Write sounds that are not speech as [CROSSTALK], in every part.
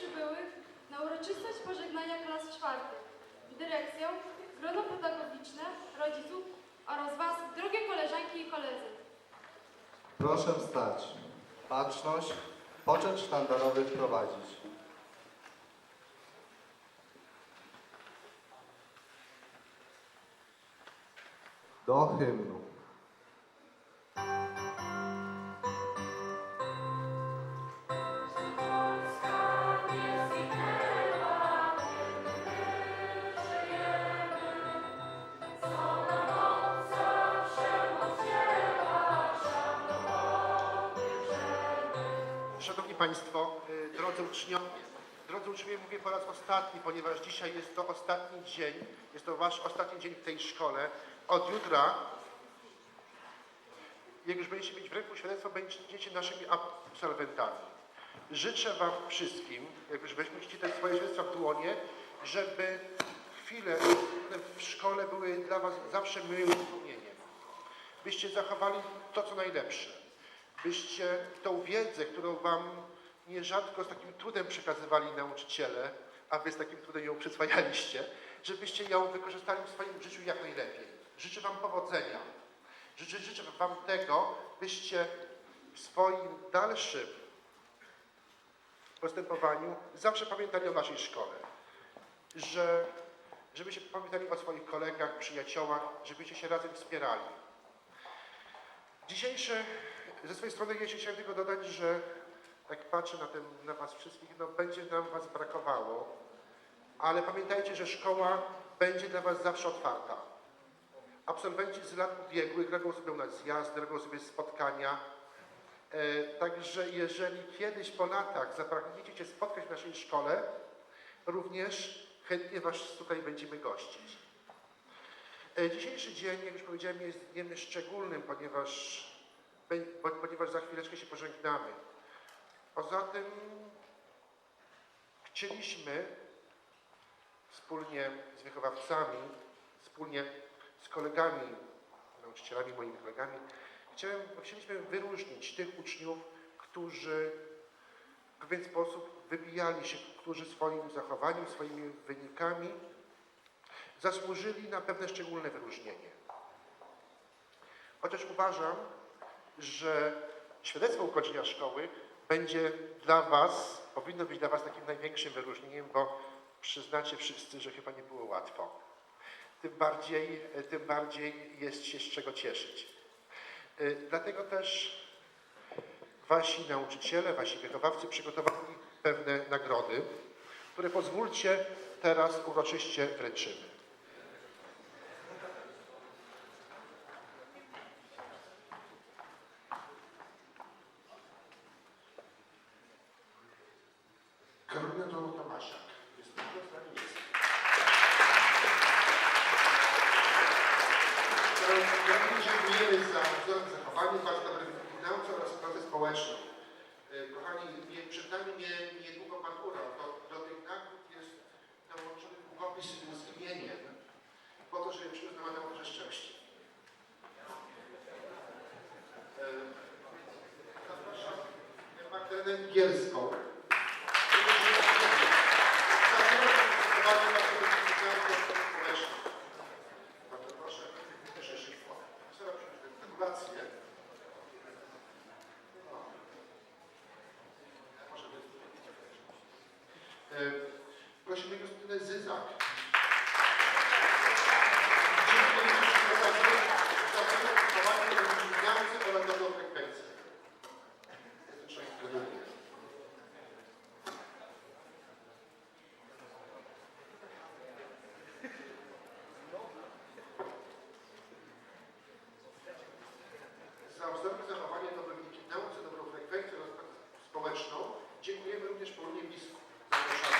przybyłych na uroczystość pożegnania klas czwartych, dyrekcją, grono pedagogiczne, rodziców oraz Was, drogie koleżanki i koledzy. Proszę wstać. Baczność. Poczet sztandarowy wprowadzić. Do hymnu. Państwo, y, drodzy uczniowie, drodzy uczniowie, mówię po raz ostatni, ponieważ dzisiaj jest to ostatni dzień, jest to Wasz ostatni dzień w tej szkole. Od jutra, jak już będziecie mieć w ręku świadectwo, będziecie naszymi absolwentami. Życzę Wam wszystkim, jak już weźmiecie te swoje świadectwa w dłonie, żeby chwile w szkole były dla Was zawsze miłym wspomnieniem. Byście zachowali to, co najlepsze byście tą wiedzę, którą wam nierzadko z takim trudem przekazywali nauczyciele, a wy z takim trudem ją przyswajaliście, żebyście ją wykorzystali w swoim życiu jak najlepiej. Życzę wam powodzenia. Życzę, życzę wam tego, byście w swoim dalszym postępowaniu zawsze pamiętali o naszej szkole. Że, żebyście pamiętali o swoich kolegach, przyjaciołach, żebyście się razem wspierali. Dzisiejsze, ze swojej strony się chciałem tylko dodać, że jak patrzę na, ten, na Was wszystkich, no będzie nam Was brakowało, ale pamiętajcie, że szkoła będzie dla Was zawsze otwarta. Absolwenci z lat ubiegłych robią sobie u nas zjazdy, robią sobie spotkania. E, także jeżeli kiedyś po latach zapragniecie się spotkać w naszej szkole, również chętnie Was tutaj będziemy gościć. E, Dzisiejszy dzień, jak już powiedziałem, jest dniem szczególnym, ponieważ, ponieważ za chwileczkę się pożegnamy. Poza tym chcieliśmy wspólnie z wychowawcami, wspólnie z kolegami, nauczycielami, moimi kolegami, chciałem, chcieliśmy wyróżnić tych uczniów, którzy w pewien sposób wybijali się, którzy swoim zachowaniem, swoimi wynikami zasłużyli na pewne szczególne wyróżnienie. Chociaż uważam, że świadectwo ukończenia szkoły będzie dla Was, powinno być dla Was takim największym wyróżnieniem, bo przyznacie wszyscy, że chyba nie było łatwo. Tym bardziej, tym bardziej jest się z czego cieszyć. Y, Dlatego też Wasi nauczyciele, Wasi wychowawcy przygotowali pewne nagrody, które pozwólcie teraz uroczyście wręczymy. Karolina do Tomaszak. Jest to sprawie jest. Bardzo dziękujemy za wzorem zachowanie, bardzo dobre wyniki w nauce oraz pracę społeczną. E, Kochani, nie, przed nami nie, niedługo matura, to do tych nagród jest dołączony długopis z imieniem, po to, żeby nam Mateusze szczęście. Zapraszam Magdalenę Gielską. Bardzo proszę, proszę szybko. Trzeba przyjąć gratulacje. Może by- E, Prosimy Justynę Zyzak. Dziękuję za za wychowanie do wyróżniające oraz dobrą frekwencję. Jestem członkiem za wzorne zachowanie, dobre wyniki w nauce, dobrą frekwencję oraz pracę społeczną. Dziękujemy również Paulinie Blisku. Zapraszamy.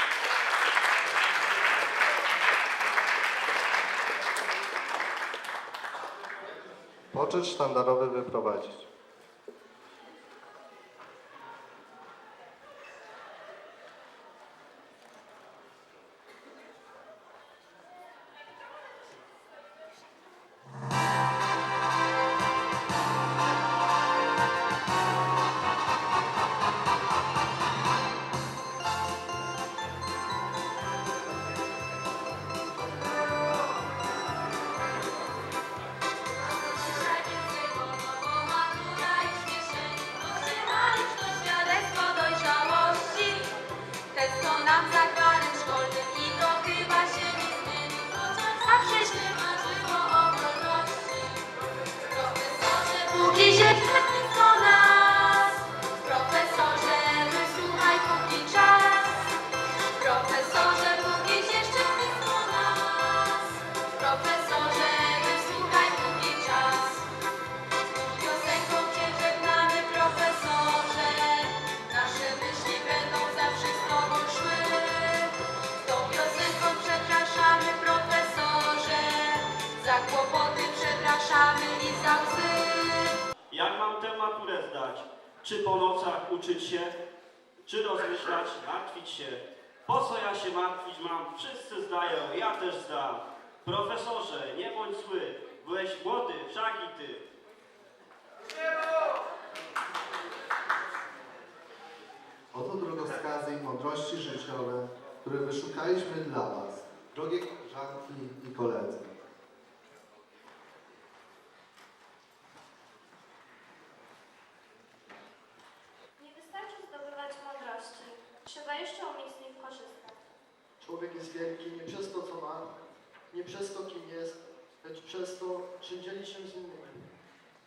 Poczet sztandarowy wyprowadzić. kłopoty przepraszamy i za łzy. Jak mam tę maturę zdać? Czy po nocach uczyć się? Czy rozmyślać, martwić się? Po co ja się martwić mam? Wszyscy zdają, ja też zdam. Profesorze, nie bądź zły, byłeś młody, wszak i ty. Oto drogowskazy i mądrości życiowe, które wyszukaliśmy dla Was, drogie koleżanki i koledzy.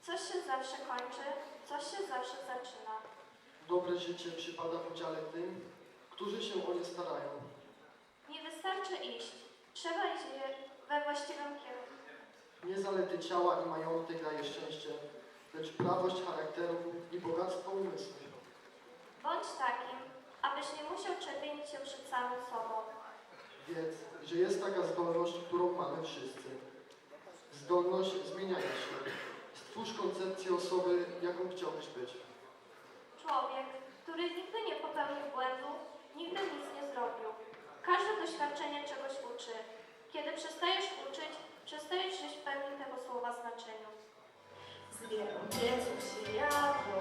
Coś się zawsze kończy, coś się zawsze zaczyna. Dobre życie przypada w udziale tym, którzy się o nie starają. Nie wystarczy iść. Trzeba iść we właściwym kierunku. Nie zalety ciała i majątek daje szczęście, lecz prawość charakteru i bogactwo umysłu. Bądź takim, abyś nie musiał czerwienić się przed samym sobą. Wiedz, że jest taka zdolność, którą mamy wszyscy. Zdolność zmieniania się. Koncepcję osoby, jaką chciałbyś być. Człowiek, który nigdy nie popełnił błędu, nigdy nic nie zrobił. Każde doświadczenie czegoś uczy. Kiedy przestajesz uczyć, przestajesz żyć w pełni tego słowa znaczeniu. Zbieram pieców się jadło,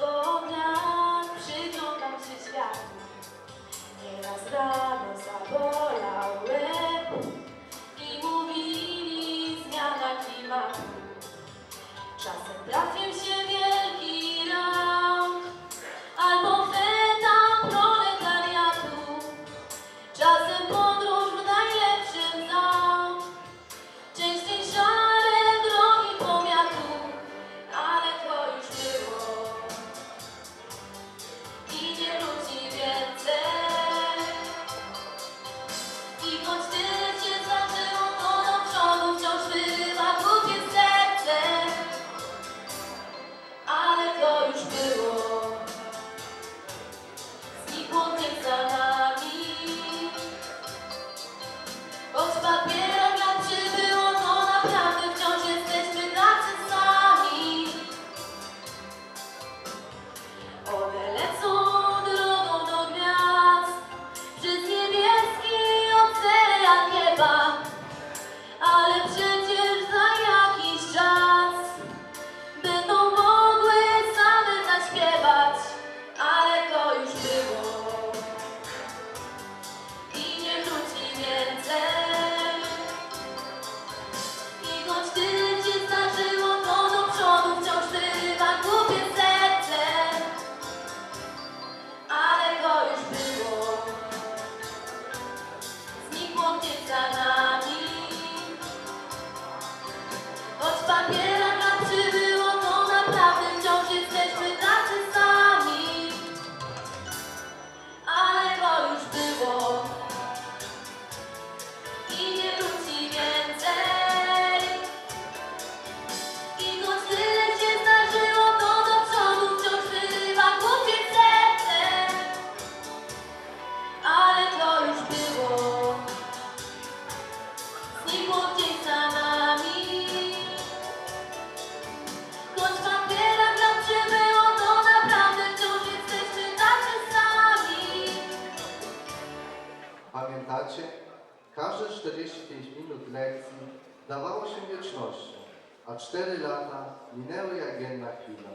od lat przyglądam się światu. Nieraz rano zabolał łeb Każde 45 minut lekcji dawało się wiecznością, a 4 lata minęły jak jedna chwila.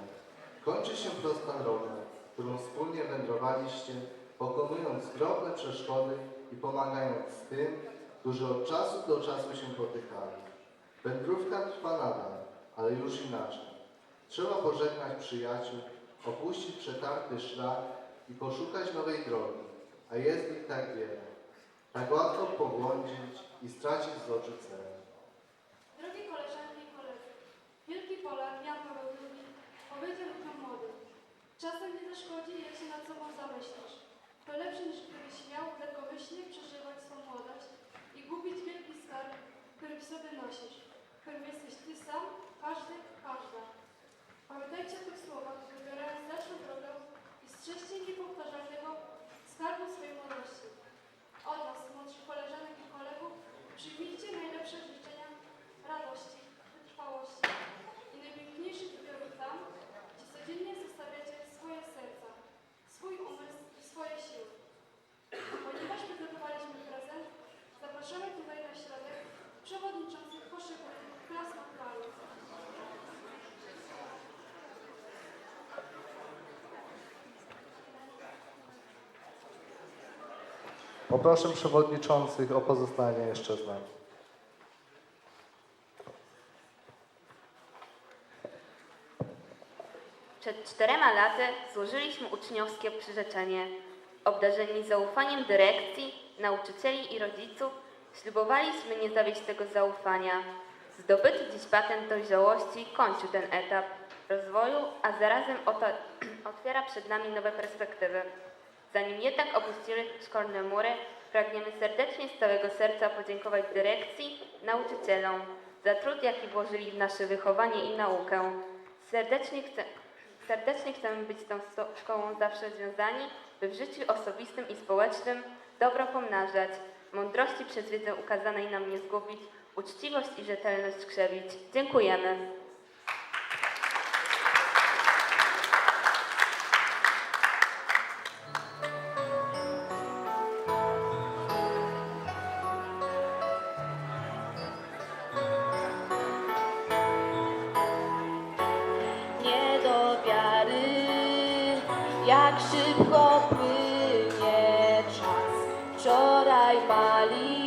Kończy się prosta droga, którą wspólnie wędrowaliście, pokonując drobne przeszkody i pomagając tym, którzy od czasu do czasu się potykali. Wędrówka trwa nadal, ale już inaczej. Trzeba pożegnać przyjaciół, opuścić przetarty szlak i poszukać nowej drogi, a jest ich tak wiele. Tak łatwo i stracić z oczu cel. Drogie koleżanki i koledzy, wielki Polak Jan Paweł II powiedział ludziom młodym, czasem nie zaszkodzi, jak się nad sobą zamyślisz. To lepsze niż gdybyś miał lekkomyślnie przeżywać swą młodość i gubić wielki skarb, który w sobie nosisz, którym jesteś ty sam, każdy, każda. Pamiętajcie o tych słowach, wybierając dalszą drogę Poproszę przewodniczących o pozostanie jeszcze z nami. Przed czterema laty złożyliśmy uczniowskie przyrzeczenie. Obdarzeni zaufaniem dyrekcji, nauczycieli i rodziców, ślubowaliśmy nie zawieść tego zaufania. Zdobyty dziś patent dojrzałości kończy ten etap rozwoju, a zarazem [CLEARS THROAT] otwiera przed nami nowe perspektywy. Zanim jednak opuścimy szkolne mury, pragniemy serdecznie z całego serca podziękować dyrekcji, nauczycielom za trud, jaki włożyli w nasze wychowanie i naukę. Serdecznie, chcę, serdecznie chcemy być z tą szkołą zawsze związani, by w życiu osobistym i społecznym dobro pomnażać, mądrości przez wiedzę ukazanej nam nie zgubić, uczciwość i rzetelność krzewić. Dziękujemy. Jak szybko płynie czas. Wczoraj mali